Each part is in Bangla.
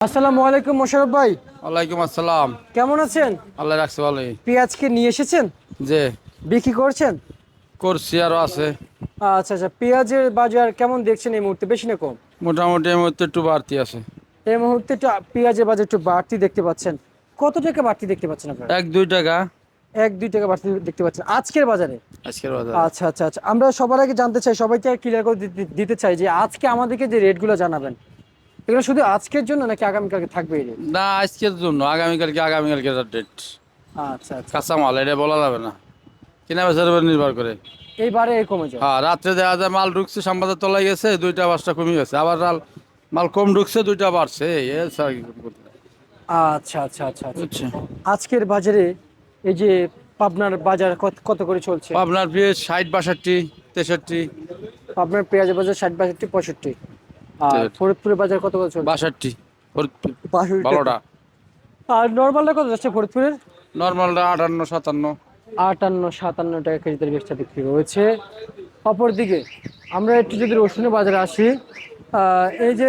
আসসালামু আলাইকুম মোশারফ ভাই। ওয়ালাইকুম আসসালাম। কেমন আছেন? আল্লাহ রাখছে ভালোই। পেঁয়াজকে নিয়ে এসেছেন? যে বিক্রি করছেন? করছি আরও আছে। আচ্ছা আচ্ছা পেঁয়াজের বাজার কেমন দেখছেন এই মুহূর্তে? বেশি না কম? মোটামুটি এই মুহূর্তে একটু বাড়তি আছে। এই মুহূর্তে একটু পেঁয়াজের বাজার একটু বাড়তি দেখতে পাচ্ছেন। কত টাকা বাড়তি দেখতে পাচ্ছেন আপনারা? এক দুই টাকা। এক দুই টাকা বাড়তি দেখতে পাচ্ছেন। আজকের বাজারে? আজকের বাজার। আচ্ছা আচ্ছা আচ্ছা আমরা সবার আগে জানতে চাই সবাইকে ক্লিয়ার করে দিতে- দিতে চাই যে আজকে আমাদেরকে যে রেটগুলো জানাবেন। এগুলো শুধু আজকের জন্য নাকি আগামীকালকে থাকবে এই না আজকের জন্য। আগামীকালকে আগামীকালকে ডেট আচ্ছা আচ্ছা। কাঁচা মাল এটা বলা যাবে না। কিনা বেচার উপর নির্ভর করে। এইবারে কমে যায় হ্যাঁ রাত্রে দেখা যায় মাল ঢুকছে সম্বাদের তলায় গেছে দুইটা পাঁচটা কমে গেছে। আবার মাল মাল কম ঢুকছে দুইটা বাড়ছে। এই এই কি করতে পারি? আচ্ছা আচ্ছা আচ্ছা আচ্ছা। বুঝছে। আজকের বাজারে এই যে পাবনার বাজার কত কত করে চলছে? আপনার পেঁয়াজ ষাট বাষট্টি তেষট্টি। পাবনার পেঁয়াজের বাজার ষাট বাষট্টি পঁয়ষট্টি। ফরিদপুরের বাজার কত চলছে? বাষট্টি ফরিদপুর, বাষট্টি। আর নর্মালটা কত যাচ্ছে ফরিদপুরের? নর্মালটা আটান্ন সাতান্ন। আটান্ন সাতান্ন টাকা বেচটা বিক্রি হয়েছে। অপরদিকে আমরা একটু যদি রসুনের বাজারে আসি এই যে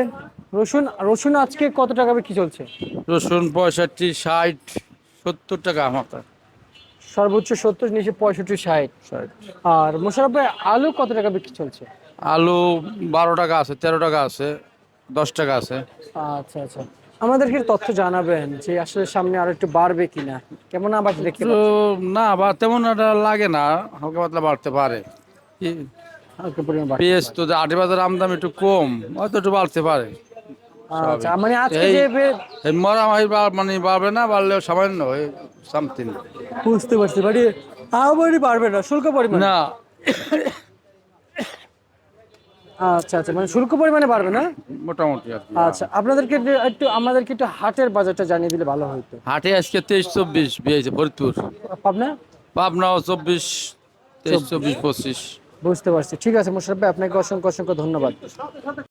রসুন রসুন আজকে কত টাকা বিক্রি চলছে? রসুন পঁয়ষট্টি ষাট সত্তর টাকা মাথা সর্বোচ্চ সত্তর নিচে পঁয়ষট্টি ষাট। ষাট। আর মোশারফ ভাই আলু কত টাকা বিক্রি চলছে? আলু বারো টাকা আছে তেরো টাকা আছে দশ টাকা আছে। আচ্ছা আচ্ছা। আমাদেরকে তথ্য জানাবেন যে আসলে সামনে আরও একটু বাড়বে কিনা। কেমন আবার দেখতে তো না বা তেমন একটা লাগে না হালকা পাতলা বাড়তে পারে। কি- হালকা পরিমাণ বাড়বে। পেঁয়াজ তো আটে বাজার আমদাম একটু কম হয়তো একটু বাড়তে পারে। আচ্ছা মানে আজকে এই- যে বে- এই মরামারি বা- মানে বাড়বে না বাড়লেও সামান্য সামথিং বুঝতে পারছি না শুল্ক পরিমাণ। না। আচ্ছা আচ্ছা মানে শুল্ক পরিমাণে বাড়বে না? মোটামুটি আচ্ছা আপনাদেরকে একটু- আমাদেরকে একটু হাটের বাজারটা জানিয়ে দিলে ভালো হতো হাটে আজকে তেইশ চব্বিশ বিয়েছে ফরিদপুর পাবনা? পাবনাও চব্বিশ তেইশ চব্বিশ পঁচিশ। বুঝতে পারছি। ঠিক আছে মোশারফ ভাই আপনাকে অসংখ্য অসংখ্য ধন্যবাদ।